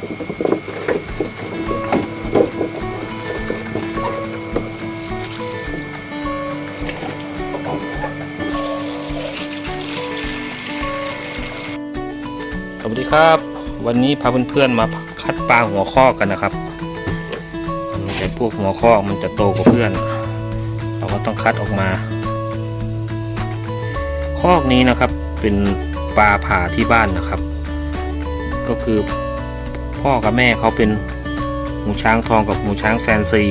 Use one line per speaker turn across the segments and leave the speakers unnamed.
สวัสดีครับ วันนี้พาเพื่อนๆมาคัดปลาหัวข้อกันนะครับมันจะพวกหัวข้อมันจะโตกว่าเพื่อน เราก็ต้องคัดออกมา คอกนี้นะครับเป็นปลาผ่าที่บ้านนะครับ ก็คือ พ่อกับแม่เขาเป็นหมูช้างทองกับหมูช้างแฟนซี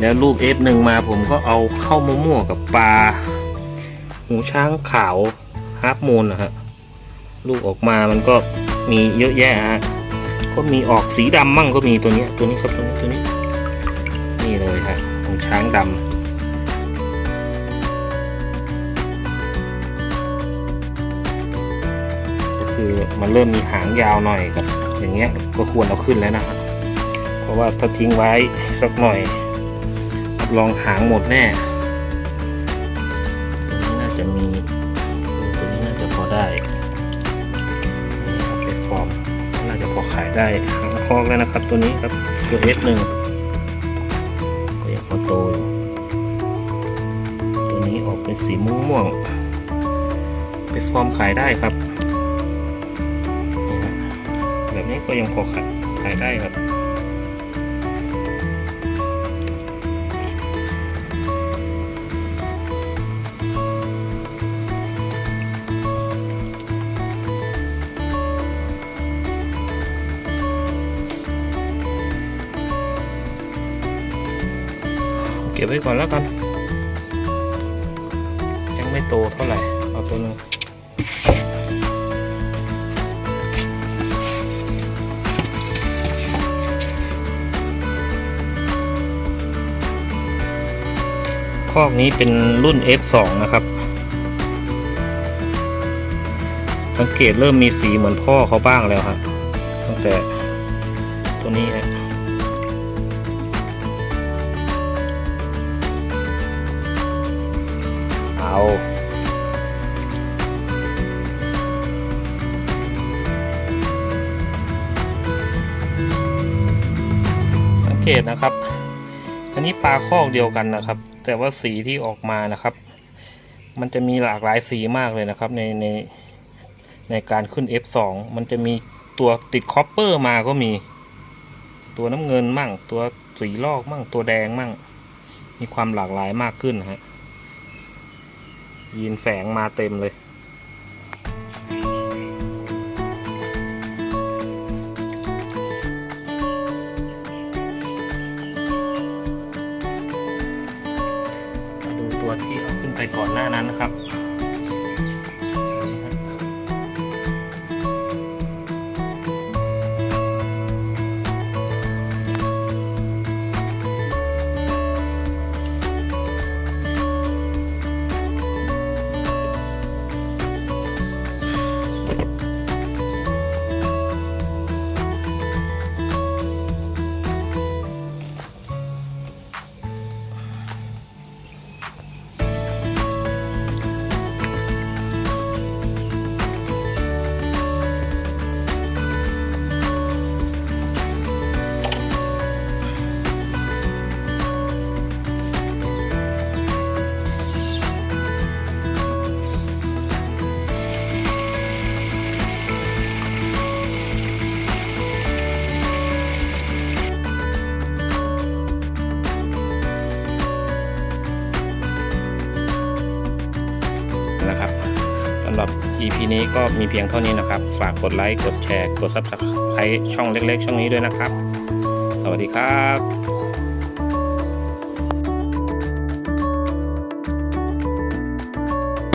แล้วรูปเอฟหนึ่งมาผมก็เอาเข้ามามั่วกับปลาหมูช้างขาวฮาร์ปมูนนะฮะลูกออกมามันก็มีเยอะแยะฮะก็มีออกสีดำมั่งก็มีตัวนี้ตัวนี้ครับตัวนี้ตัวนี้นี่เลยฮะของช้างดำก็คือมันเริ่มมีหางยาวหน่อยกับ อย่างเงี้ยก็ควรเอาขึ้นแล้วนะฮะเพราะว่าถ้าทิ้งไว้สักหน่อยรับรองหางหมดแน่ตัวนี้น่าจะมีตัวนี้น่าจะพอได้นี่ครับเป็นฟอร์มน่าจะพอขายได้หางคอกแล้วนะครับ ตัวนี้ครับตัวเอสหนึ่งก็ยังพอโตอยู่ตัวนี้ออกเป็นสีม่วงม่วงๆเป็นฟอร์มขายได้ครับ นี้ก็ยังพอขายขายได้ครับเก็บไว้ก่อนแล้วกัน ยังไม่โตเท่าไหร่ เอาตัวนึง อกนี้เป็นรุ่น F2 นะครับ สังเกตเริ่มมีสีเหมือนพ่อเขาบ้างแล้วครับตั้งแต่ตัวนี้ฮะเอาสังเกตนะครับ อันนี้ปลาคอกเดียวกันนะครับ แต่ว่าสีที่ออกมานะครับ มันจะมีหลากหลายสีมากเลยนะครับ ในในในการขึ้น F2 มันจะมีตัวติดคอปเปอร์มาก็มี ตัวน้ำเงินมั่ง ตัวสีลอกมั่ง ตัวแดงมั่ง มีความหลากหลายมากขึ้นนะฮะยีนแฝงมาเต็มเลย ที่เอาขึ้นไปก่อนหน้านั้นนะครับ นะครับสำหรับ EP นี้ก็มีเพียงเท่านี้นะครับ ฝากกดไลค์ กดแชร์ กด Subscribe ช่องเล็ก ๆ ช่องนี้ด้วยนะครับ สวัสดีครับ